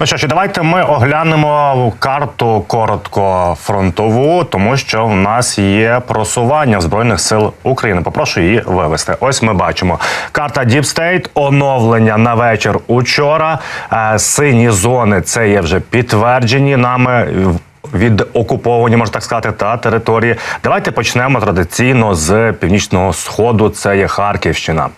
Ну що ж, давайте ми оглянемо карту коротко фронтову, тому що в нас є просування збройних сил України. Попрошу її вивести. Ось ми бачимо карта Deep State, оновлення на вечір учора. Е, Сині зони це є вже підтверджені нами. Від окуповані, можна так сказати, та території. Давайте почнемо традиційно з північного сходу. Це є Харківщина,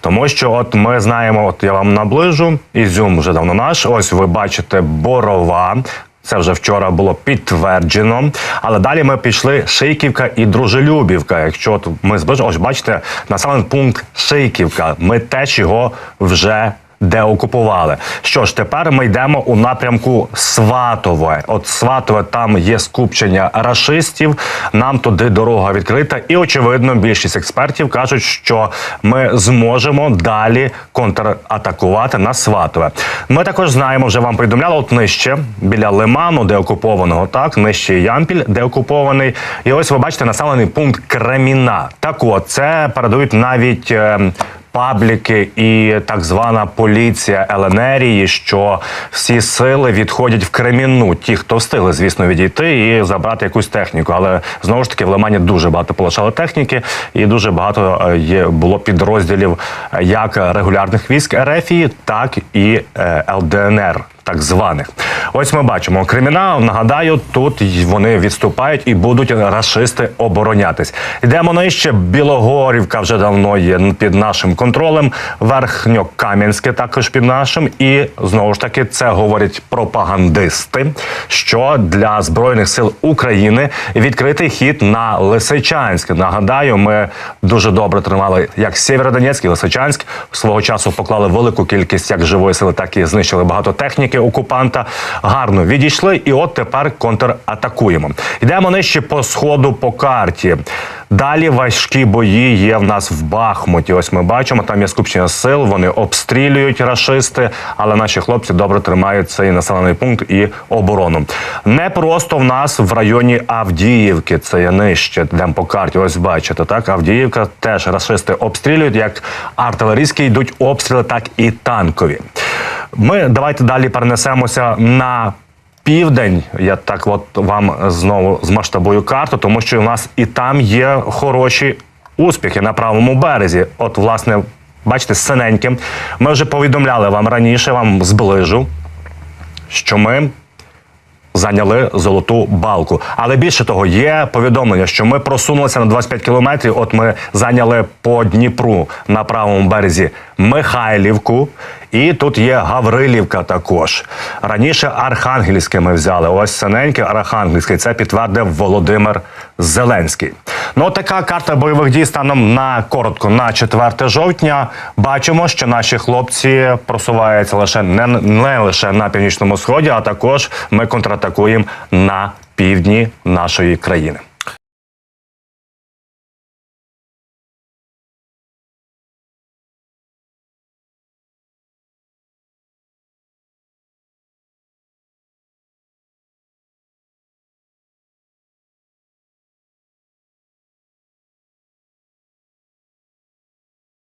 тому що от ми знаємо, от я вам наближу. Ізюм вже давно наш. Ось ви бачите борова. Це вже вчора було підтверджено. Але далі ми пішли Шийківка і Дружелюбівка. Якщо от ми зближимо, ось бачите, населений пункт Шийківка. Ми теж його вже деокупували. Що ж, тепер ми йдемо у напрямку Сватове. От Сватове там є скупчення рашистів. Нам туди дорога відкрита, і очевидно, більшість експертів кажуть, що ми зможемо далі контратакувати на Сватове. Ми також знаємо, вже вам повідомляли, от нижче біля Лиману, де окупованого, так нижче Ямпіль, де окупований. І ось ви бачите населений пункт Креміна. Так от це передають навіть. е, Пабліки і так звана поліція Еленерії, що всі сили відходять в Кремінну. Ті, хто встигли, звісно, відійти і забрати якусь техніку. Але знову ж таки в Лимані дуже багато полишало техніки, і дуже багато е, є було підрозділів е, як регулярних військ РФії, так і е, ЛДНР. Так званих, ось ми бачимо кримінал. Нагадаю, тут вони відступають і будуть рашисти оборонятись. Йдемо нижче. Білогорівка вже давно є під нашим контролем. Верхньокам'янське також під нашим. І знову ж таки це говорять пропагандисти, що для збройних сил України відкритий хід на Лисичанськ. Нагадаю, ми дуже добре тримали як Сєвєродонецьк і Лисичанськ. Свого часу поклали велику кількість як живої сили, так і знищили багато техніки окупанта. Гарно відійшли, і от тепер контратакуємо. Йдемо нижче по сходу по карті. Далі важкі бої є в нас в Бахмуті. Ось ми бачимо, там є скупчення сил. Вони обстрілюють рашисти, але наші хлопці добре тримають цей населений пункт і оборону. Не просто в нас в районі Авдіївки. Це є нижче. Йдемо по карті. Ось бачите, так Авдіївка теж рашисти обстрілюють. Як артилерійські йдуть обстріли, так і танкові. Ми давайте далі перенесемося на південь. Я так от вам знову змасштабую карту, тому що у нас і там є хороші успіхи на правому березі. От, власне, бачите, синеньким. Ми вже повідомляли вам раніше, вам зближу, що ми. Зайняли золоту балку, але більше того, є повідомлення, що ми просунулися на 25 кілометрів. От ми зайняли по Дніпру на правому березі Михайлівку, і тут є Гаврилівка. Також раніше Архангельське ми взяли. Ось синеньке Архангельське. Це підтвердив Володимир Зеленський. Ну, така карта бойових дій станом на коротко на 4 жовтня. Бачимо, що наші хлопці просуваються лише не, не лише на північному сході, а також ми контратакуємо на півдні нашої країни.